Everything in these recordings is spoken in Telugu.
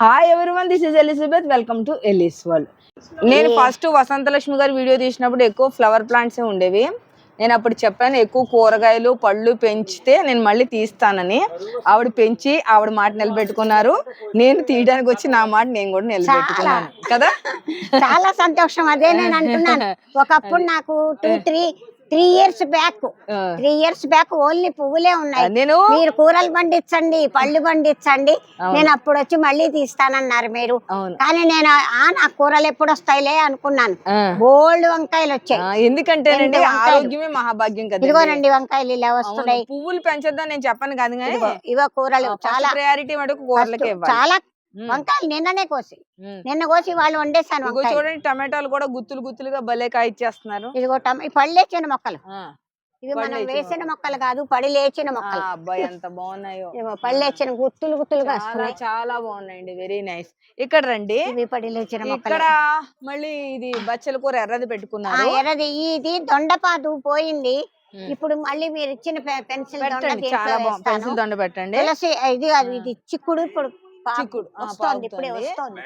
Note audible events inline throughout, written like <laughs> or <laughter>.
Hi everyone this is Elizabeth welcome to Eli's world నేను ఫస్ట్ వసంతలక్ష్మి గారి వీడియో తీసినప్పుడు ఎక్కువ ఫ్లవర్ ప్లాంట్స్ ఉండేవి. నేను అప్పుడు చెప్పాను ఎక్కువ కూరగాయలు పళ్ళు పెంచితే నేను మళ్ళీ తీస్తానని. ఆవిడ పెంచి ఆవిడ మాట నిలబెట్టుకున్నారు. నేను తీయడానికి వచ్చి నా మాట నేను కూడా నిలబెట్టుకున్నాను. కదా? <laughs> చాలా సంతోషం అదే నేను అంటున్నాను. <laughs> ఒకప్పుడు నాకు two three three years back. Three years back only పువ్వులే ఉన్నాయి. నేను మీరు కూరలు పండించండి పళ్ళు పండించండి. నేను అప్పుడు వచ్చి మళ్ళీ తీస్తానన్నారు మీరు. కానీ నేను ఆ నా కూరలు ఎప్పుడు వస్తాయిలే అనుకున్నాను బోల్డ్ వంకాయలు వచ్చాయి. వంకాయలు. ఆరోగ్యమే మహాభాగ్యం కదా ఇదిగోనండి వంకాయలు ఇలా వస్తున్నాయి. పువ్వులు పెంచొద్దని నేను చెప్పను కాదు కానీ ఇవో కూరలు చాలా ప్రయారిటీ మటుకు కూరలకే చాలా వంకాయలు నిన్ననే కోసి. నిన్న కోసి వాళ్ళు వండేసాను చూడండి టమాటాలు కూడా గుత్తులు గుత్తులుగా భలే కాయిచ్చేస్తున్నారు. ఇదిగో టమ ఈ పళ్ళు లేచిన మొక్కలు. ఇవి మనం వేసిన మొక్కలు. కాదు పడి లేచిన మొక్కలు. అబ్బాయి ఎంత బాగున్నాయో. పళ్ళు లేచిన గుత్తులు గుత్తులుగా చాలా వస్తున్నాయి. చాలా బాగున్నాయండి. Very nice. ఇక్కడ రండి. ఇవి పడి లేచిన ఇక్కడ మళ్ళీ ఇది బచ్చల కూర ఎర్రది పెట్టుకున్నారు. ఎర్రది ఇది దొండపాదు పోయింది. ఇప్పుడు మళ్ళీ మీరు ఇచ్చిన పెన్సిల్ దొండ. పెన్సిల్ దండ పెట్టండి. ఇది అది ఇది చిక్కుడు ఇప్పుడు చిక్కుడు. వస్తోంది ఇప్పుడే. వస్తోంది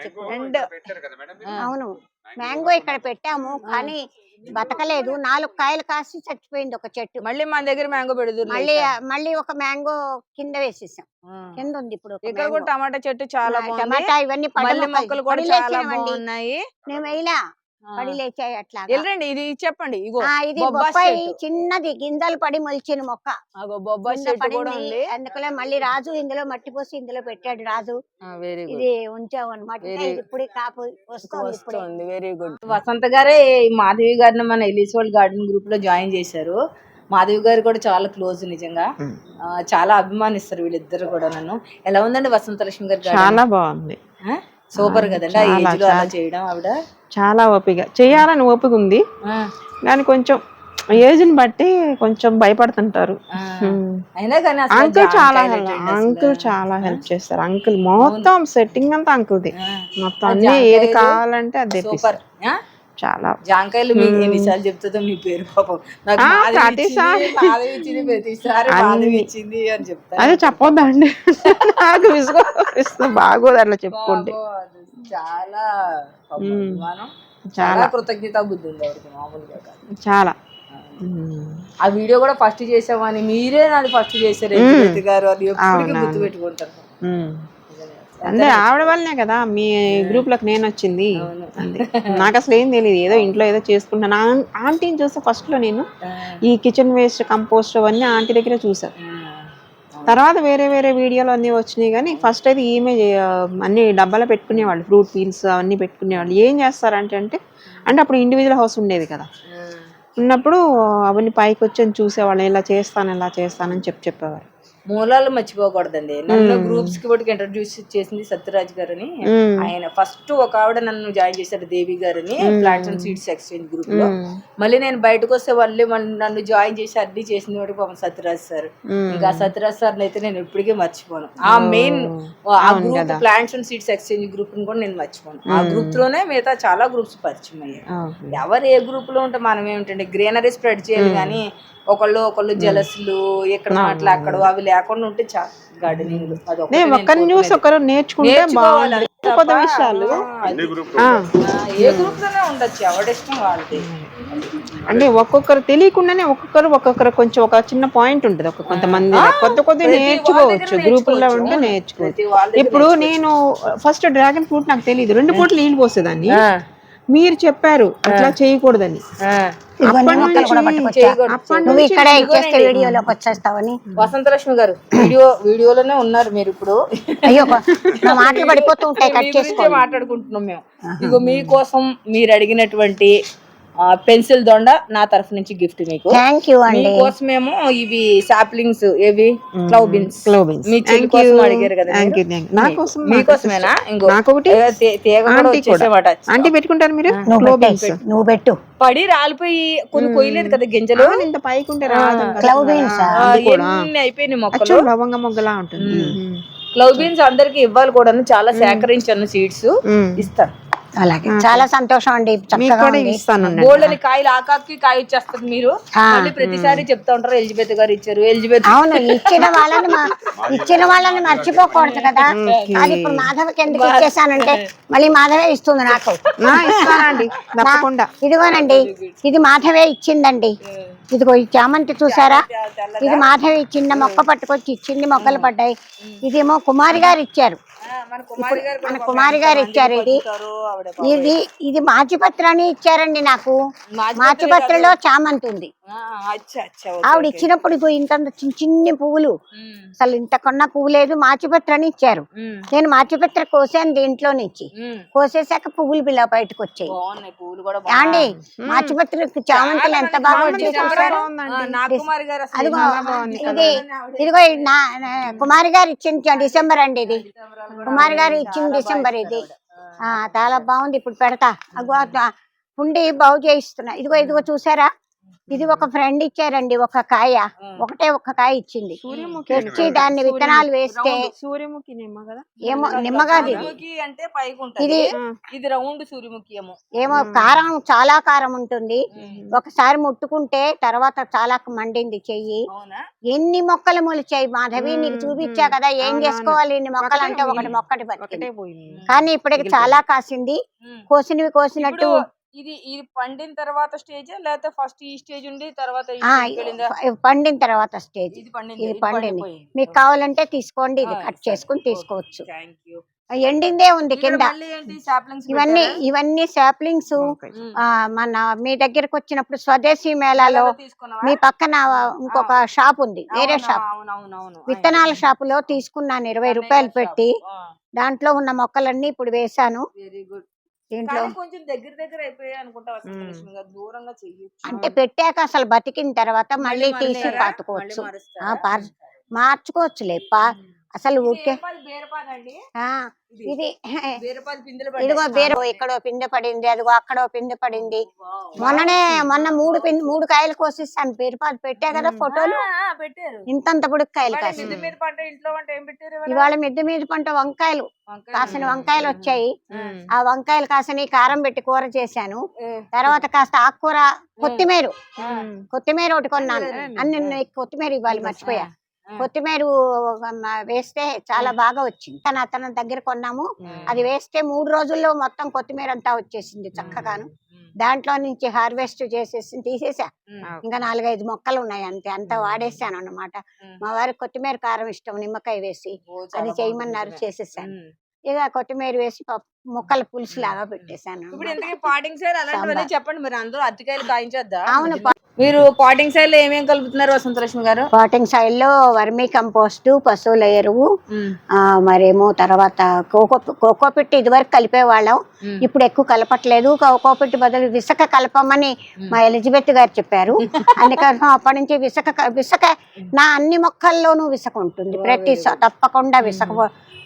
ఆ, అవును. మ్యాంగో ఇక్కడ పెట్టాము కానీ బతకలేదు. నాలుగు కాయలు కాసి చచ్చిపోయింది ఒక చెట్టు. మళ్ళీ మన దగ్గర మ్యాంగో పెడుతుంది మళ్ళీ మళ్ళీ ఒక మ్యాంగో కింద వేసేసాం. కింద ఉంది ఇప్పుడు ఇక్కడ కూడా. టమాటా చెట్టు చాలా టమాటా ఇవన్నీ మళ్ళీ మొక్కలు, కూడా చాలా. బాగున్నాయి. మేము వేయలా. ఆ. పడి లేచాయి అట్లా వెళ్ళండి ఇది చెప్పండి ఇగో ఇది బొబ్బాస్ బొప్పాయి. చిన్నది గింజలు పడి మొలిచిన మొక్క. ఉంది. అందుకనే మళ్ళీ రాజు ఇందులో మట్టి పోసి ఇందులో పెట్టాడు రాజు. వెరీ గుడ్ ఇది ఉంచాము అనమాట ఇప్పుడు కాపు వస్తుంది వెరీ గుడ్ వసంత గారే మాధవి గారిని మన ఎలిసోల్ గార్డెన్ గ్రూప్లో జాయిన్ చేశారు. మాధవి గారు కూడా చాలా క్లోజ్ నిజంగా. చాలా అభిమానిస్తారు వీళ్ళిద్దరు కూడా నన్ను ఎలా ఉందండి వసంత లక్ష్మి గారి? చాలా బాగుంది. ఆ? సూపర్ కదండి. ఆ చాలా, ఏజ్లో అలా చాలా. చేయడం ఆవిడ? చాలా ఓపిక. చేయాలని ఓపిక ఉంది. కానీ కొంచెం ఏజ్ని బట్టి కొంచెం భయపడుతుంటారు. అయినా కానీ అంకుల్ చాలా? అంకుల్ చాలా హెల్ప్ చేస్తారు. అంకుల్ మొత్తం సెట్టింగ్ అంతా అంకుల్ది. మొత్తం అన్ని ఏది కావాలంటే అది సూపర్? చాలా. జాంకాయలు మీకు ఎన్నిసార్లు చెప్తుందో మీ పేరు పాపం. నాకు ప్రతిసారి. ఇచ్చింది, ప్రతిసారి ఇచ్చింది అని అదే చెప్పొద్దండి. నాకు విసుగు బాగోదు అట్లా చెప్పుకుంటే. చాలా. చాలా. కృతజ్ఞత బుద్ధి ఉంది మామూలుగా చాలా. ఆ. వీడియో కూడా ఫస్ట్ చేసామని మీరే నాది ఫస్ట్ చేశారు గారు అది ఎప్పటికీ. గుర్తు పెట్టుకుంటారు. అంటే ఆవిడ వల్లనే కదా మీ గ్రూప్లోకి నేను వచ్చింది. నాకు అసలు ఏం తెలియదు ఏదో ఇంట్లో ఏదో చేసుకుంటాను ఆంటీని చూస్తే ఫస్ట్లో నేను ఈ కిచెన్ వేస్ట్ కంపోస్ట్ అవన్నీ ఆంటీ దగ్గర చూసాను తర్వాత వేరే వేరే వీడియోలు అన్నీ వచ్చినాయి కానీ ఫస్ట్ అయితే ఈమె అన్ని డబ్బాలో పెట్టుకునేవాళ్ళు. ఫ్రూట్ పీల్స్ అవన్నీ పెట్టుకునేవాళ్ళు. ఏం చేస్తారంటే అంటే అంటే అప్పుడు ఇండివిజువల్ హౌస్ ఉండేది కదా. ఉన్నప్పుడు అవన్నీ పైకి వచ్చి చూసేవాళ్ళు. ఇలా చేస్తాను ఇలా చేస్తానని చెప్పి చెప్పేవారు. మూలాలు మర్చిపోకూడదండి. నన్ను గ్రూప్స్కి కూడా ఇంట్రడ్యూస్ చేసింది సత్యరాజ్ గారని. ఆయన ఫస్ట్ ఒక ఆవిడ నన్ను జాయిన్ చేశారు దేవి గారని ప్లాంట్స్ అండ్ సీడ్స్ ఎక్స్చేంజ్ గ్రూప్లో. మళ్ళీ నేను బయటకు వస్తే మళ్ళీ నన్ను జాయిన్ చేసి అన్ని చేసింది కూడా పాపం సత్యరాజ్ సార్. ఇంకా సత్యరాజ్ సార్ అయితే నేను ఎప్పటికీ మర్చిపోను. ఆ మెయిన్ ఆ group plants and seeds exchange గ్రూప్ని కూడా నేను మర్చిపోను. ఆ గ్రూప్లోనే మిగతా చాలా గ్రూప్స్ పరిచయం అయ్యాయి. ఎవరు ఏ గ్రూప్లో ఉంటే మనం ఏమిటంటే గ్రీనరీ స్ప్రెడ్ చేయాలి కానీ ఒకళ్ళు ఒకళ్ళు జలసులు ఎక్కడ మాటలు అక్కడ అవి లేకుండా ఉంటే చాలు గార్డెనింగ్ ఒకరు నేర్చుకుంటే కొత్త విషయాలు. ఆ, ఏ గ్రూప్లోనే ఉండొచ్చు ఎవడిష్టం వాళ్ళది. అంటే ఒక్కొక్కరు తెలియకుండానే ఒక్కొక్కరు ఒక్కొక్కరు కొంచెం ఒక చిన్న పాయింట్ ఉంటుంది. ఒక కొంతమంది కొత్త కొద్ది నేర్చుకోవచ్చు. గ్రూపుల్లో ఉంటే నేర్చుకోవచ్చు ఇప్పుడు నేను ఫస్ట్ డ్రాగన్ ఫ్రూట్ నాకు తెలియదు రెండు పూటలు నీళ్ళు పోసేదాన్ని. మీరు చెప్పారు అట్లా చేయకూడదని. అప్పటి నుంచి అప్పటి నువ్వు నుంచి ఇక్కడ ఇచ్చేస్తే వీడియోలోకి వచ్చేస్తావని. వసంతలక్ష్మి గారు వీడియో వీడియోలోనే ఉన్నారు మీరు ఇప్పుడు. అయ్యో నా మాటలు పడిపోతూ ఉంటాయి <laughs> మీ కట్ గురించే చేసుకో మాట్లాడుకుంటున్నాం మేము. ఇగో మీకోసం మీరు అడిగినటువంటి పెన్సిల్ దొండ నా తరఫు నుంచి గిఫ్ట్ మీకు. మీకోసమేమో ఇవి సాప్లింగ్స్ ఏవి? క్లౌబిన్స్. మీ చెల్లి కోసం అడిగారు కదా నా కోసం మీకోసమేనా ఇంకో తీగ వచ్చేసేమాట. పెట్టుకుంటారు మీరు? నువ్వు పెట్టే. నువ్వు పెట్టు. పడి రాలిపోయి కొన్ని కొయ్యలేదు కదా గింజలు? ఇంత పైకి ఉంటే ఎన్ని అయిపోయినాయి మొక్కలు? లవంగ మొగ్గలా ఉంటుంది. క్లవ్ బీన్స్ అందరికి ఇవ్వాలి కూడా చాలా సేకరించాను సీడ్స్. ఇస్తాను అలాగే. చాలా సంతోషం అండి బోల్డని కాయలు ఆకాకి కాయ ఇచ్చేస్తారు మీరు. మళ్ళీ ప్రతిసారి చెప్తా ఉంటారు ఎలిజబెత్ గారు ఇచ్చారు ఎలిజబెత్. అవును ఇచ్చిన వాళ్ళని మ- ఇచ్చిన వాళ్ళని మర్చిపోకూడదు కదా. అది ఇప్పుడు మాధవకి ఎందుకు ఇచ్చేసానంటే మళ్ళీ మాధవే ఇస్తుంది నాకు. తప్పకుండా. ఇదిగోనండి ఇది మాధవే ఇచ్చిందండి. ఇదిగో ఈ చామంతి చూసారా? ఇది మాధవి చిన్న మొక్క పట్టుకొచ్చి ఇచ్చింది మొక్కలు పడ్డాయి. ఇదేమో కుమారి గారు ఇచ్చారు. మన కుమారి గారు ఇచ్చారు ఇది. ఇది ఇది మాచిపత్రాన్ని ఇచ్చారండి నాకు. మాచిపత్రి మాచిపత్రిలో చామంతి ఉంది. ఆవిడ ఇచ్చినప్పుడు ఇగో ఇంత చిన్న చిన్ని పువ్వులు. అసలు ఇంత కొన్న పువ్వు లేదు మాచిపత్రాన్ని ఇచ్చారు. నేను మాచిపత్ర కోసాను దీంట్లో నుంచి. కోసేసాక పువ్వులు పిల్ల బయటకు వచ్చాయి యాండి మాచిపత్రికి చామంతులు ఎంత బాగా అదిగో ఇది ఇదిగో ఇది నా కుమారి గారు ఇచ్చిన డిసెంబర్ అండి ఇది. కుమారి గారు ఇచ్చిన డిసెంబర్ ఇది. ఆ చాలా బాగుంది. ఇప్పుడు పెడతా. అగో పుండి బాగు చేయిస్తున్నా. ఇదిగో ఇదిగో చూసారా? ఇది ఒక ఫ్రెండ్ ఇచ్చారండి ఒక కాయ. ఒకటే ఒక కాయ ఇచ్చింది. తెచ్చి దాన్ని విత్తనాలు వేస్తే సూర్యముఖి నిమ్మ కదా? ఏమో నిమ్మగాది అంటే ఇది ఇది రౌండ్ సూర్యముఖి ఏమో. ఏమో కారం చాలా కారం ఉంటుంది. ఒకసారి ముట్టుకుంటే తర్వాత చాలా మండింది చెయ్యి. ఎన్ని మొక్కలు మొలిచాయి మాధవి? నీకు చూపించా కదా ఏం చేసుకోవాలి ఇన్ని మొక్కలు అంటే ఒకటి మొక్కటి పోయింది. కానీ ఇప్పటికి చాలా కాసింది. కోసినవి కోసినట్టు ఇది ఇది పండిన తర్వాత స్టేజ్? లేకపోతే ఫస్ట్ ఈ స్టేజ్ ఉండి తర్వాత ఈ ఆ? పండిన తర్వాత స్టేజ్. ఇది పండింది ఇది. మీకు కావాలంటే తీసుకోండి ఇది కట్. చేసుకుని తీసుకోవచ్చు. Thank you. ఎండిందే ఉంది కింద. మళ్ళీ ఏంటి? saplings ఇవన్నీ? ఇవన్నీ సాప్లింగ్స్. మన మీ దగ్గరకు వచ్చినప్పుడు స్వదేశీ మేళాలో తీసుకున్నావా? మీ పక్కన ఇంకొక షాప్ ఉంది వేరే అవునా, షాప్. అవునవునవును. విత్తనాల షాపులో తీసుకున్నాను ఇరవై రూపాయలు పెట్టి. దాంట్లో ఉన్న మొక్కలన్నీ ఇప్పుడు వేశాను. దీంట్లో కొంచెం దగ్గర దగ్గర అయిపోయాయి అనుకుంటా గారు. దూరంగా చెయ్యొచ్చు. అంటే పెట్టాక అసలు బతికిన తర్వాత మళ్ళీ తీసి? పాతుకోవచ్చు. మార్చుకోవచ్చులే. అసలు ఊరికే ఇది <laughs> <laughs> ఇదిగో. బీర ఇక్కడో పిందె పడింది అదిగో అక్కడో పిందె పడింది. మొన్ననే మొన్న మూడు పిన్ మూడు కాయలు కోసిస్తాను బీరపాలు పెట్టా కదా ఫోటోలు. ఇంతంత కాయలు పెట్టారు ఇవాళ? మిద్దె మీద పంట వంకాయలు వంకాయ కాసిన వంకాయలు వచ్చాయి. ఆ వంకాయలు కాసిన కారం పెట్టి కూర చేశాను. తర్వాత కాస్త ఆకుకూర కొత్తిమీర. కొత్తిమీర ఒకటి కొన్నాను. అన్ని కొత్తిమీర ఇవ్వాలి మర్చిపోయా. కొత్తిమీర వేస్తే చాలా బాగా వచ్చింది. తన అతని దగ్గర కొన్నాము. అది వేస్తే మూడు రోజుల్లో మొత్తం కొత్తిమీర అంతా వచ్చేసింది చక్కగాను. దాంట్లో నుంచి హార్వెస్ట్ చేసేసి తీసేసా. ఇంకా నాలుగైదు మొక్కలు ఉన్నాయి అంతే. అంతా వాడేసాను అన్నమాట ఉమ్. మా వారికి కొత్తిమీర కారం ఇష్టం నిమ్మకాయ వేసి అది చేయమన్నారు. చేసేసాను. ఇక కొత్తిమీర వేసి పప్పు ముక్కల పులుసు లాగా పెట్టేశాను ఇప్పుడు ఇంతకీ పాటింగ్ సైడ్ అలాంటివన్నీ చెప్పండి మరి అందరూ అరటికాయలు కాయించేద్దా? అవును మీరు పాటింగ్లో ఏమేం కలుపుతున్నారు వసంతలక్ష్మి గారు? పాటింగ్ సైడ్లో వర్మీ కంపోస్ట్ పశువుల ఎరువు ఆ, మరేమో తర్వాత కోకో కోకోపిట్ ఇదివరకు కలిపేవాళ్ళం. ఇప్పుడు ఎక్కువ కలపట్లేదు. కోకోపిట్ బదులు విసక కలపమని మా ఎలిజబెత్ గారు చెప్పారు. <laughs> అందుకని అప్పటి నుంచి విసక విసక నా అన్ని మొక్కల్లోనూ విసక ఉంటుంది ప్రతి తప్పకుండా విసక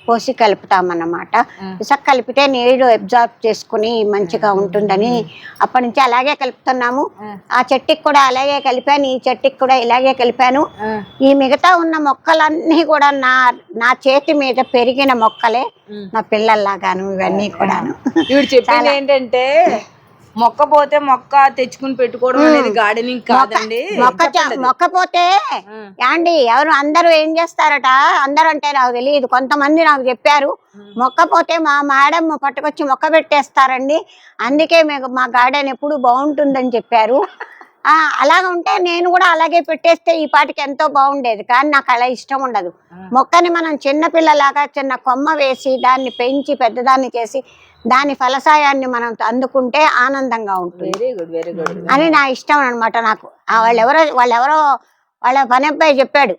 పోసి కలుపుతామన్నమాట. విసక కలిపితే నీరు అబ్జార్బ్ చేసుకుని మంచిగా ఉంటుందని అప్పటి నుంచి అలాగే కలుపుతున్నాము. ఆ. చెట్టుకి కూడా అలాగే కలిపాను ఈ చెట్టుకి కూడా ఇలాగే కలిపాను. ఈ మిగతా ఉన్న మొక్కలన్నీ కూడా నా నా చేతి మీద పెరిగిన మొక్కలే నా పిల్లల్లాగాను ఇవన్నీ కూడాను. చెప్పింది ఏంటంటే మొక్క పోతే మొక్క తెచ్చుకుని పెట్టుకోవడం అనేది గార్డెనింగ్ కాదండి. మొక్క మొక్క పోతే యాండి ఎవరు అందరూ ఏం చేస్తారట? అందరూ అంటే నాకు తెలియదు. కొంతమంది నాకు చెప్పారు మొక్క పోతే మా మేడం పట్టుకొచ్చి మొక్క పెట్టేస్తారండి. అందుకే మీకు మా గార్డెన్ ఎప్పుడు బాగుంటుందని చెప్పారు. ఆ అలాగ ఉంటే నేను కూడా అలాగే పెట్టేస్తే ఈ పాటికి ఎంతో బాగుండేది. కానీ నాకు అలా ఇష్టం ఉండదు. మొక్కని మనం చిన్న పిల్లలాగా చిన్న కొమ్మ వేసి దాన్ని పెంచి పెద్దదాన్ని చేసి దాని ఫలసాయాన్ని మనం అందుకుంటే ఆనందంగా ఉంటుంది. వెరీ గుడ్ వెరీ గుడ్ అని నా ఇష్టం అన్నమాట నాకు. ఆ వాళ్ళెవరో వాళ్ళెవరో వాళ్ళ పని అబ్బాయి చెప్పాడు.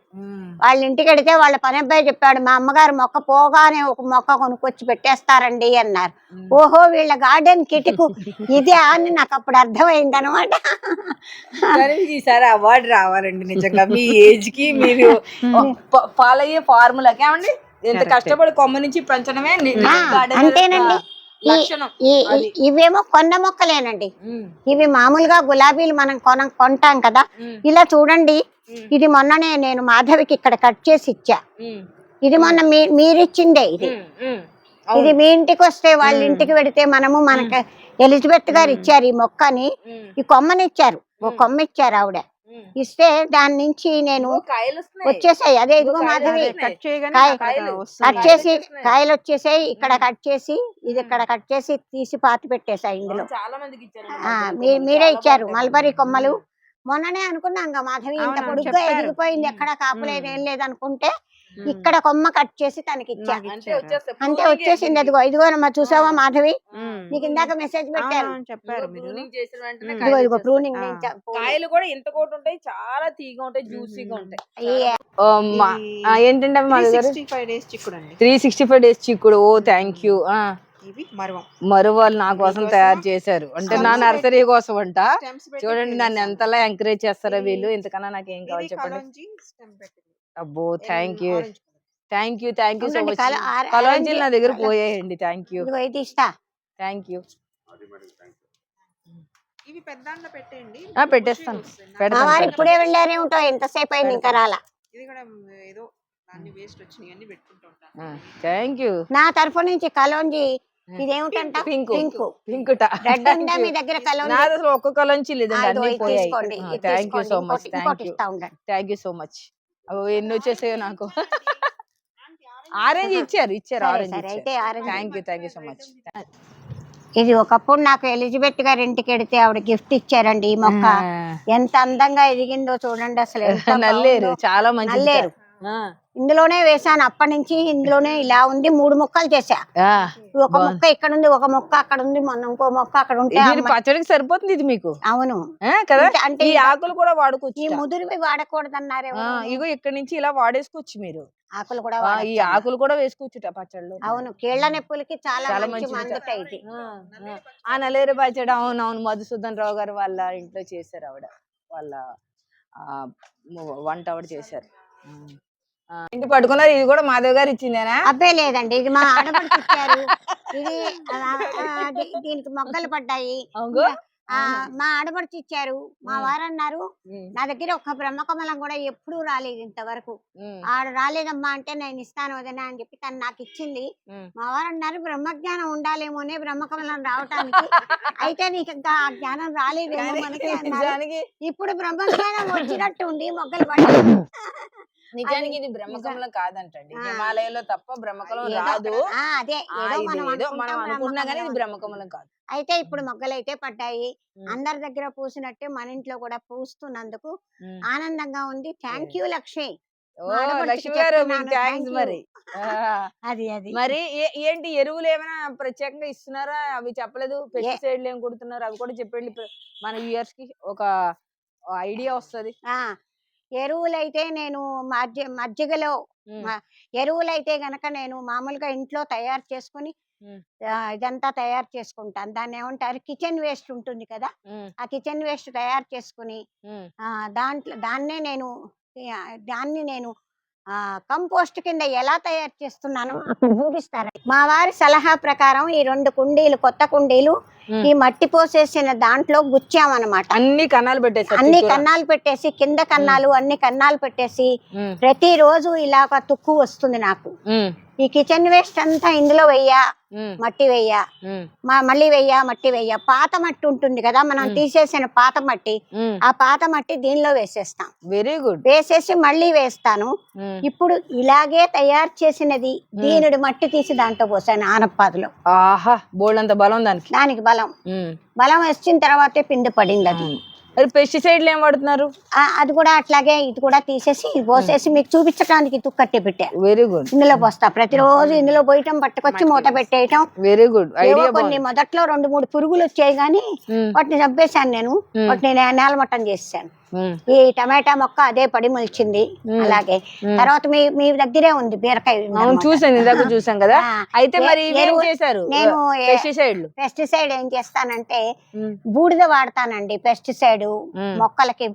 వాళ్ళ ఇంటికి వెడితే వాళ్ళ పని అబ్బాయి చెప్పాడు మా అమ్మగారు మొక్క పోగానే ఒక మొక్క కొనుక్కొచ్చి పెట్టేస్తారండి అన్నారు. ఓహో వీళ్ళ గార్డెన్ కిటికు. ఇదే అని నాకు అప్పుడు అర్థమైంది అనమాట ఈసారి అవార్డు రావాలండి నిజంగా. మీ ఏజ్కి మీరు ఫాలో అయ్యే ఫార్ములాకి ఏమండి? ఎంత కష్టపడి కొమ్మ నుంచి పెంచడమే అంతేనండి. ఇవేమో కొండ మొక్కలేనండి. ఇవి మామూలుగా గులాబీలు మనం కొన కొంటాం కదా. ఇలా చూడండి. ఇది మొన్ననే నేను మాధవికి ఇక్కడ కట్ చేసి ఇచ్చా. ఇది మొన్న మీ మీరిచ్చిందే ఇది. ఇది మీ ఇంటికి వస్తే వాళ్ళ ఇంటికి పెడితే మనము మనకి ఎలిజబెత్ గారు ఇచ్చారు ఈ మొక్కని. ఈ కొమ్మని ఇచ్చారు ఒక కొమ్మ ఇచ్చారు ఆవిడ. ఇస్తే దాని నుంచి నేను వచ్చేసాయి. అదే ఇదిగో మాధవి. కట్ చేసి. కాయలు వచ్చేసాయి. ఇక్కడ కట్ చేసి ఇది ఇక్కడ కట్ చేసి తీసి పాతి పెట్టేసాయి ఇందులో. చాలా మందికి ఇచ్చారు ఆ, మీ- మీరే ఇచ్చారు. మల్బరీ కొమ్మలు. మొన్ననే అనుకున్నాం మాధవి ఇంత పొడుగ్గా. ఎదిగిపోయింది. ఎక్కడ కాపులేదు. ఏం లేదు అనుకుంటే ఉమ్. ఇక్కడ కొమ్మ కట్ చేసి తనకి ఇచ్చా నాకు అంటే ఇచ్చారా? వచ్చేస్తాయి. అంతే వచ్చేసింది చేసింది. అదిగో ఇదిగోనమ్మా చూసావా మాధవి. నీకు ఇందాక మెసేజ్ చెప్పారు ఇదిగో. కాయలు ఇదిగో ఇదిగో. ప్రూనింగ్ కూడా ఇంత కోటి ఉంటాయి చాలా తీగ ఉంటాయి జ్యూసీగా. ఉంటాయి. ఏంటంటే మా దగ్గర 365 డేస్ చిక్కుడు అండి త్రీ సిక్స్టీ ఫైవ్ డేస్ చిక్కుడు. ఓ థ్యాంక్ యూ ఇవి మరవం. మరో వాళ్ళు నా కోసం తయారు చేశారు. అంటే నా నర్సరీ కోసం అంట చూడండి నన్ను చేశాను. ఎంతలా ఎంకరేజ్ చేస్తారో వీళ్ళు. ఇంతకన్నా నాకు ఏం కావాలి చెప్పండి. అబ్బో! Thank you. Thank you thank you so much. కల- కలాంజీలు నా దగ్గర పోయాయండి. Thank you. ఇదిగో ఇది ఇస్తా. Thank you. ఇవి పెద్దాంట్లో పెట్టేయండి. ఆ, పెట్టేస్తాను. మా పెడతాను, వారు పెడతాను. ఇప్పుడే వెళ్ళారేమిటో ఎంతసేపు అయింది ఇంకా రాలా? ఇది కూడా ఏదో అన్ని వేస్ట్ వచ్చినాయి. అన్ని పెట్టుకుంటూ ఉంటాను. Thank you. నా తరఫు నుంచి కలోంజి ఇదేమిటంట పింక్. పింక్. పింక్ రెడ్ ఉందా మీ దగ్గర కలోంజి నాది అసలు ఒక్క కలంచి లేదండి. అన్ని పోయాయి. తీసుకోండి. Thank you. So much. Thank ఇంకోటి యూ. ఇస్తా ఉండండి. Thank you so much. అవి ఎన్ని వచ్చేసాయో నాకు. <laughs> ఆరెంజ్ ఇచ్చారు. ఇచ్చారు ఆరెంజ్ అయితే thank you thank you so much ఇది ఒకప్పుడు నాకు ఎలిజబెత్ గారి ఇంటికి వెడితే ఆవిడ గిఫ్ట్ ఇచ్చారండి ఈ మొక్క. ఎంత అందంగా ఎదిగిందో చూడండి అసలు <laughs> నల్లేరు. చాలా మంచి నల్లేరు. ఇందులోనే వేసాను అప్పటి నుంచి ఇందులోనే ఇలా ఉంది. మూడు మొక్కలు చేసా ఒక మొక్క ఇక్కడ ఉంది ఒక మొక్క అక్కడ ఉంది మొన్న ఇంకో మొక్క అక్కడ ఉంటే పచ్చడికి సరిపోతుంది ఇది మీకు? అవును. కదా? అంటే ఈ ఆకులు కూడా ఈ వాడుకోవచ్చు ముదురువి వాడకూడదన్నారు ఆ, ఇగో ఇక్కడ నుంచి ఇలా వాడేసుకోవచ్చు మీరు. ఆకులు కూడా ఈ. ఆకులు కూడా వేసుకోవచ్చు పచ్చళ్ళు. అవును కీళ్ళ నొప్పులకి చాలా మంచి. మందుట ఇది. ఆ, నల్లేరు పచ్చడి అవును అవును మధుసూదన్ రావు గారు వాళ్ళ ఇంట్లో చేశారు ఆవిడ. వాళ్ళ వంట ఆవిడ చేశారు. ఇంటి పట్టుకున్నారు ఇది కూడా మాధవ్ గారు ఇచ్చిందేనా? అబ్బే లేదండి ఇది మా ఆడపడికి ఇచ్చారు. ఇది <laughs> ఆ, ఆ, దీ- దీనికి మొగ్గలు పడ్డాయి. అవును. మా ఆడపడిచి ఇచ్చారు. మా. వారు అన్నారు నా దగ్గర ఒక బ్రహ్మకమలం కూడా ఎప్పుడూ రాలేదు ఇంతవరకు. ఆడ రాలేదమ్మా అంటే నేను ఇస్తాను వదినా అని చెప్పి తను నాకు ఇచ్చింది. మా వారు అన్నారు బ్రహ్మజ్ఞానం ఉండాలేమోనే బ్రహ్మకమలం రావటానికి. <laughs> అయితే నీకు ఇంకా ఆ జ్ఞానం రాలేదేమో మనకి <laughs> ఇప్పుడు బ్రహ్మజ్ఞానం వచ్చినట్టు ఉంది మొగ్గలు పడ్డాయి <laughs> నిజానికి ఇది బ్రహ్మకమలం కాదంటండి. హిమాలయంలో తప్ప బ్రహ్మకమలం రాదు. అదే ఏదో మనం అనుకున్నా కానీ ఇది బ్రహ్మకమలం. కాదు. అయితే ఇప్పుడు మొగ్గలు అయితే పడ్డాయి. అందరి దగ్గర పూసినట్టే మన ఇంట్లో కూడా పూస్తున్నందుకు. ఆనందంగా ఉంది. Thank you Lakshmi. మరి. <laughs> అది అది. మరి ఏంటి ఎరువులు ఏమైనా ప్రత్యేకంగా ఇస్తున్నారా? అవి చెప్పలేదు. పెస్టిసైడ్లు ఏం కొడుతున్నారు? అవి కూడా చెప్పండి. మన వ్యూయర్స్కి ఒక ఐడియా వస్తది. ఎరువులైతే నేను మజ్జి మజ్జిగలో ఎరువులైతే గనక నేను మామూలుగా ఇంట్లో తయారు చేసుకుని ఇదంతా తయారు చేసుకుంటాను. దాన్ని ఏమంటారు? కిచెన్ వేస్ట్ ఉంటుంది కదా! ఆ కిచెన్ వేస్ట్ తయారు చేసుకుని దాంట్లో దాన్నే నేను దాన్ని నేను కంపోస్ట్ కింద ఎలా తయారు చేస్తున్నాను అక్కడ చూపిస్తారు? మా వారి సలహా ప్రకారం ఈ రెండు కుండీలు కొత్త కుండీలు. ఈ మట్టి పోసేసిన దాంట్లో గుచ్చామన్నమాట. అన్ని కన్నాలు పెట్టేసారు అన్ని. కన్నాలు పెట్టేసి కింద కన్నాలు అన్ని కన్నాలు పెట్టేసి ప్రతిరోజు ఇలాగ తుక్కు వస్తుంది నాకు. ఈ కిచెన్ వేస్ట్ అంతా ఇందులో వెయ్యా మట్టి వెయ్యా మా మళ్ళీ వెయ్యా మట్టి వెయ్యా. పాత మట్టి ఉంటుంది కదా మనం. తీసేసిన పాత మట్టి. ఆ పాత మట్టి దీనిలో వేసేస్తాం. వెరీ గుడ్ వేసేసి మళ్ళీ వేస్తాను. ఇప్పుడు ఇలాగే తయారు చేసినది దీనుడి మట్టి తీసి దాంట్లో పోసాను ఆనపాదులో ఆహా బోల్డ్ అంత బలం దానికి. దానికి బలం. బలం వచ్చిన తర్వాతే పిండి పడింది అది. పెస్టిసైడ్లు ఏం వాడుతున్నారు? ఆ, అది కూడా అట్లాగే ఇది కూడా తీసేసి పోసేసి మీకు చూపించడానికి తుక్కట్టి పెట్టా. వెరీ గుడ్ ఇందులో పోస్తా. ప్రతిరోజు ఇందులో పోయటం పట్టుకొచ్చి మూత పెట్టేయటం. వెరీ గుడ్ కొన్ని మొదట్లో రెండు మూడు పురుగులు వచ్చాయి కానీ వాటిని చంపేశాను నేను. మ్. వాటిని నే- నేలమట్టం చేసాను ఈ టమాటా మొక్క అదే పడి మొలిచింది. అలాగే. తర్వాత మీ మీ దగ్గరే ఉంది బీరకాయ. చూసాను ఇందాక చూసాం కదా. అయితే మరి చేశారు? నేను పెస్టిసైడ్ ఏం చేస్తానంటే బూడిద వాడతానండి పెస్టిసైడ్ మొక్కలకి.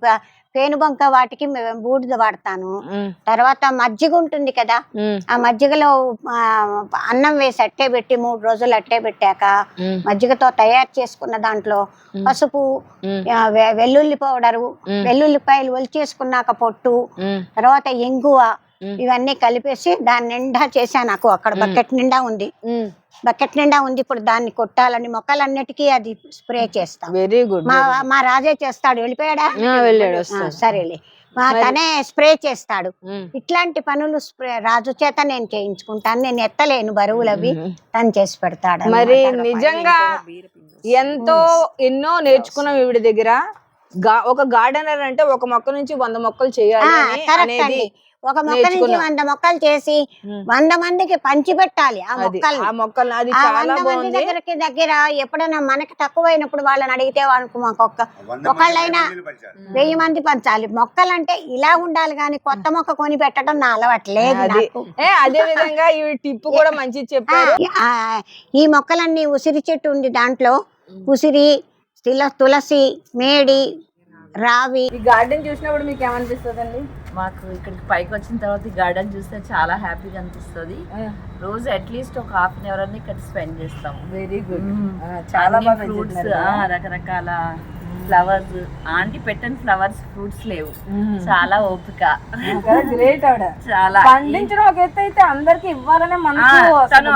పేనుబంక వాటికి బూడిద వాడతాను. తర్వాత మజ్జిగ ఉంటుంది కదా ఆ మజ్జిగలో అన్నం వేసి అట్టే పెట్టి మూడు రోజులు అట్టే పెట్టాక మజ్జిగతో తయారు చేసుకున్న దాంట్లో పసుపు వెల్లుల్లి పౌడరు వెల్లుల్లిపాయలు ఒలిచేసుకున్నాక పొట్టు తర్వాత ఎంగువ ఇవన్నీ కలిపేసి దాని నిండా చేశాను నాకు అక్కడ బకెట్ నిండా ఉంది. బకెట్ నిండా ఉంది ఇప్పుడు దాన్ని కొట్టాలని మొక్కలన్నిటికీ అది స్ప్రే చేస్తాం. వెరీ గుడ్ మా మా రాజే చేస్తాడు వెళ్ళిపోయాడా? వెళ్ళాడు సరేలే. మా తనే స్ప్రే చేస్తాడు. ఇట్లాంటి పనులు స్ప్రే రాజు చేత నేను చేయించుకుంటాను నేను ఎత్తలేను బరువులు అవి తను చేసి పెడతాడు మరి నిజంగా ఎంతో ఎన్నో నేర్చుకున్నాం ఈవిడ దగ్గర. ఒక గార్డెనర్ అంటే ఒక మొక్క నుంచి వంద మొక్కలు చేయాలి అనేది ఒక మొక్క నుంచి. వంద మొక్కలు చేసి. వంద మందికి పంచి పెట్టాలి ఆ అది మొక్కల్ని ఆ మొక్కలు అది చాలా వంద మంది బాగుంది. దగ్గరికి దగ్గర ఎప్పుడైనా మనకి తక్కువైనప్పుడు వాళ్ళని అడిగితే వాళ్ళకు మాకు ఒక్క ఒకళ్ళైనా వెయ్యి మంది పంచాలి. మొక్కలంటే ఇలా ఉండాలి కానీ కొత్త మొక్క కొని పెట్టడం నా అలవాట్లేదు అది నాకు. ఏ అదే విధంగా ఈ టిప్ కూడా <laughs> మంచి చెప్పారు. ఈ మొక్కలన్నీ ఉసిరి చెట్టు ఉంది దాంట్లో. ఉసిరి తుల తులసి మేడి రావి. ఈ గార్డెన్ చూసినప్పుడు మీకు ఏమనిపిస్తుంది మాకు ఇక్కడికి పైకి వచ్చిన తర్వాత ఈ గార్డెన్ చూస్తే చాలా హ్యాపీగా అనిపిస్తుంది. రోజు అట్లీస్ట్ ఒక హాఫ్ అన్ అవర్ అన్ని ఇక్కడ స్పెండ్ చేస్తాం వెరీ గుడ్ చాలా బాగా ఫ్రూట్స్. రకరకాల ఫ్లవర్స్ ఆంటీ పెట్టని ఫ్లవర్స్ ఫ్రూట్స్ లేవు. చాలా ఓపిక. గ్రేట్ ఆవిడ. చాలా. పండించడం ఒక ఎత్తు అయితే అందరికి ఇవ్వాలనే మనసు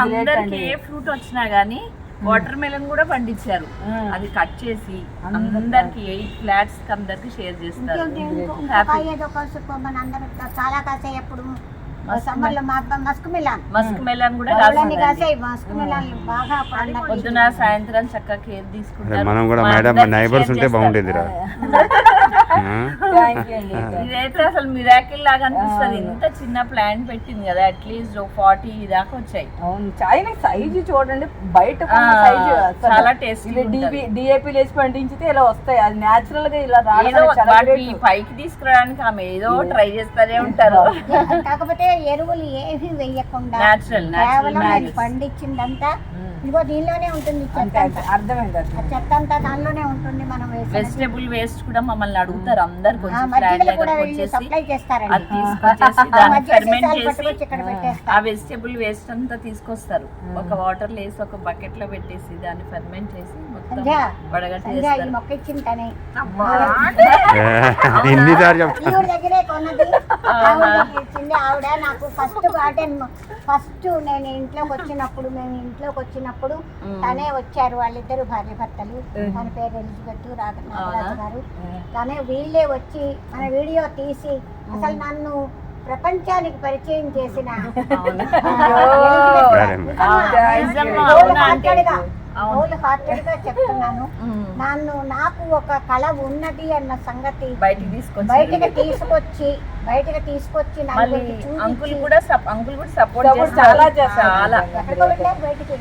అందరికి. ఏ ఫ్రూట్ వచ్చినా గానీ వాటర్ మెలన్ కూడా పండించారు. అది కట్ చేసి అందరికి. ఎయిట్ ఫ్లాట్స్ అందరికి షేర్ చేస్తారు. చాలా కాసాయి అప్పుడు సమ్మర్లో మస్క్ మిలాన్. మస్క్ మెలన్ కూడా మస్క్ మిలాన్ బాగా పొద్దున సాయంత్రం చక్కగా కేర్ తీసుకుంటారు. మనం కూడా మేడం నైబర్స్ ఉంటే. <laughs> ఇదైతే అసలు మిరాకిల్ లాగా అనిపిస్తుంది. ఇంత చిన్న ప్లాంట్ పెట్టింది కదా అట్లీస్ట్ ఫార్టీ దాకా వచ్చాయి. అవును ఆయన సైజు చూడండి బయట సైజు చాలా tasty ఉంటది. డిఏపి లేసి పండించితే ఇలా వస్తాయి. అది నేచురల్గా ఇలా రావడం. పైకి తీసుకురావడానికి ఆమె ఏదో ట్రై చేస్తానే ఉంటారు. కాకపోతే ఎరువులు ఏవి వేయకుండా న్యాచురల్ పండించిందంతా ఇదిగో దీనిలోనే ఉంటుంది చెత్త అంతే అర్థమైంది ఆ అర్థమైంది. చెత్త అంతా దానిలోనే ఉంటుంది మనం వేసిన వెజిటేబుల్ వేస్ట్ కూడా మమ్మల్ని అడుగుతారు అందరు ఆ కొంచెం ఫ్లాట్ కూడా దగ్గరకు వీళ్ళు వచ్చేసి సప్లై చేస్తారండి. అది తీసుకొచ్చేసి ఆ దాన్ని మజ్జిగ ఫెర్మెంట్ సీసాలు చేసి పట్టుకొచ్చి ఇక్కడ ఆ పెట్టేస్తారు. వెజిటేబుల్ వేస్ట్ అంతా తీసుకొస్తారు. ఒక వాటర్ వేసి ఒక బకెట్లో పెట్టేసి దాన్ని ఫెర్మెంట్ చేసి మొత్తం సంధ్య, వడగట్టి సంధ్య ఈ చేస్తారు మొక్క ఇచ్చింది తనే. <laughs> ఈవిడ దగ్గరే కొన్నది. ఆవిడ ఇచ్చింది ఆవిడ నాకు ఫస్ట్ గార్డెన్ ఫస్ట్ నేను ఇంట్లోకి వచ్చినప్పుడు మేము ఇంట్లోకి వచ్చినప్పుడు తనే వచ్చారు వాళ్ళిద్దరు భార్య భర్తలు. తన పేరు ఎలిజబెత్ రాధ నాగరాజు గారు. తనే వీళ్ళే వచ్చి మన వీడియో తీసి అసలు నన్ను ప్రపంచానికి పరిచయం చేసిన హార్టెడ్గా చెప్తున్నాను. నన్ను నాకు ఒక కళ ఉన్నది అన్న సంగతి బయటికి తీసుకొచ్చి బయటకు తీసుకొచ్చి బయటకు తీసుకొచ్చి అంకుల్ కూడా అంకుల్ కూడా సపోర్ట్ చాలా. చాలా బయటికి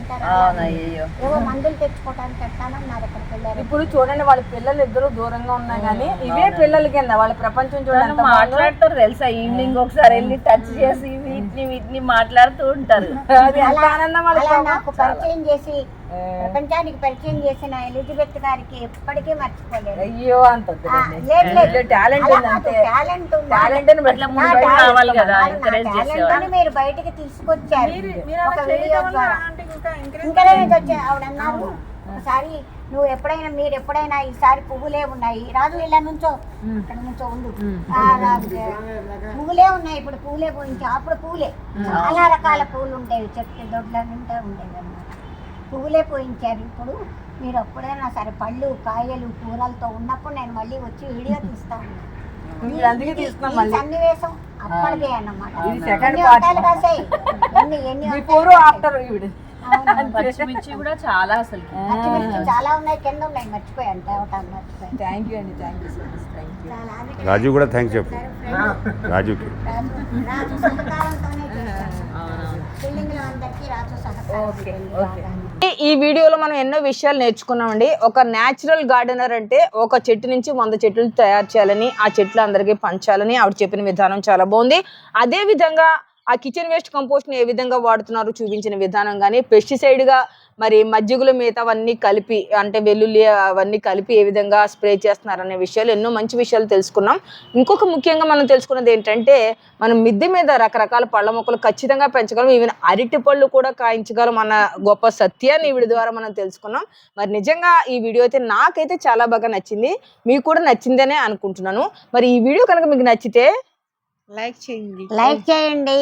ఏవో మందులు తెచ్చుకోవడానికి వెళ్తానని నా దగ్గరికి వెళ్ళారు. ఇప్పుడు చూడండి వాళ్ళ పిల్లలు ఇద్దరు దూరంగా ఉన్నా గానీ ఇవే పిల్లల కింద వాళ్ళ ప్రపంచం చూడండి. మాట్లాడతారు తెలుసా? ఈవినింగ్ ఒకసారి వెళ్ళి టచ్ చేసి వీటిని వీటిని మాట్లాడుతూ ఉంటారు. అది ఎంత ఆనందం. నాకు పరిచయం చేసి ప్రపంచానికి పరిచయం చేసిన ఎలిజబెత్ గారికి ఎప్పటికీ మర్చిపోలేదు. అయ్యో అంత. టాలెంట్ మీరు బయటికి తీసుకొచ్చారు. ఎంకరేజ్ ఆవిడ అన్నారు ఒకసారి నువ్వు ఎప్పుడైనా మీరు ఎప్పుడైనా ఈసారి పువ్వులే ఉన్నాయి. రాజు ఇలా నుంచో. ఇక్కడ నుంచో ఉండు. పువ్వులే ఉన్నాయి ఇప్పుడు పువ్వులే పోయించా అప్పుడు పువ్వులే. చాలా రకాల పువ్వులు ఉండేవి చెట్టు దొడ్ల నిండా ఉండేవి పువ్వులే పోయించారు. ఇప్పుడు మీరు ఎప్పుడైనా సరే పళ్ళు కాయలు కూరలతో ఉన్నప్పుడు నేను మళ్ళీ వచ్చి వీడియో తీస్తాను <laughs> ఇది అందుకే తీస్తున్నాం ఈ మళ్ళీ. సన్నివేశం అప్పటిదే అన్నమాట. ఎన్ని బిఫోర్ ఆఫ్టర్. పచ్చిమిర్చి కూడా చాలా అసలు పచ్చిమిర్చి చాలా ఉన్నాయి. కింద ఉన్నాయి. మర్చిపోయాను. థ్యాంక్ యూ అండి. Thank you so much thank you చాలా అందుకే రాజు కూడా థ్యాంక్స్ చెప్పు. రాజుకి రాజు. సహకారంతోనే అందరికీ సహకారం ఈ- ఈ వీడియోలో మనం ఎన్నో విషయాలు నేర్చుకున్నామండి. ఒక న్యాచురల్ గార్డెనర్ అంటే ఒక చెట్టు నుంచి వంద చెట్లు తయారు చేయాలని ఆ చెట్లు అందరికీ పంచాలని ఆవిడ చెప్పిన విధానం చాలా బాగుంది. అదే విధంగా ఆ కిచెన్ వేస్ట్ కంపోస్ట్ని ఏ విధంగా వాడుతున్నారో చూపించిన విధానం కానీ పెస్టిసైడ్గా మరి మజ్జిగలు మిగతా అవన్నీ కలిపి అంటే వెల్లుల్లి అవన్నీ కలిపి ఏ విధంగా స్ప్రే చేస్తున్నారు అనే విషయాలు ఎన్నో మంచి విషయాలు తెలుసుకున్నాం. ఇంకొక ముఖ్యంగా మనం తెలుసుకున్నది ఏంటంటే మనం మిద్దె మీద రకరకాల పళ్ళ మొక్కలు ఖచ్చితంగా పెంచగలం. ఈవెన్ అరటి పళ్ళు కూడా కాయించగలం అన్న గొప్ప సత్యాన్ని వీడి ద్వారా మనం తెలుసుకున్నాం. మరి నిజంగా ఈ వీడియో అయితే నాకైతే చాలా బాగా నచ్చింది. మీకు కూడా నచ్చిందనే అనుకుంటున్నాను. మరి ఈ వీడియో కనుక మీకు నచ్చితే లైక్ చేయండి లైక్ చేయండి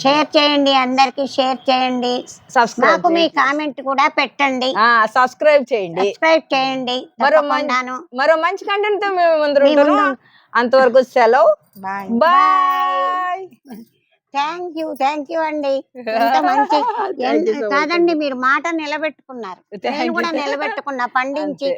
షేర్ చేయండి. అందరికి షేర్ చేయండి. సబ్స్క్రైబ్ నాకు మీ కామెంట్ కూడా పెట్టండి. సబ్స్క్రైబ్ చేయండి. సబ్స్క్రైబ్ చేయండి. మరో. మరో మంచి కంటెంట్తో మేము ముందు. అంతవరకు సెలవు. Bye bye thank you thank you అండి. <laughs> ఎంత మంచి కాదండి మీరు మాట నిలబెట్టుకున్నారు. నేను కూడా. నిలబెట్టుకున్నా పండించి.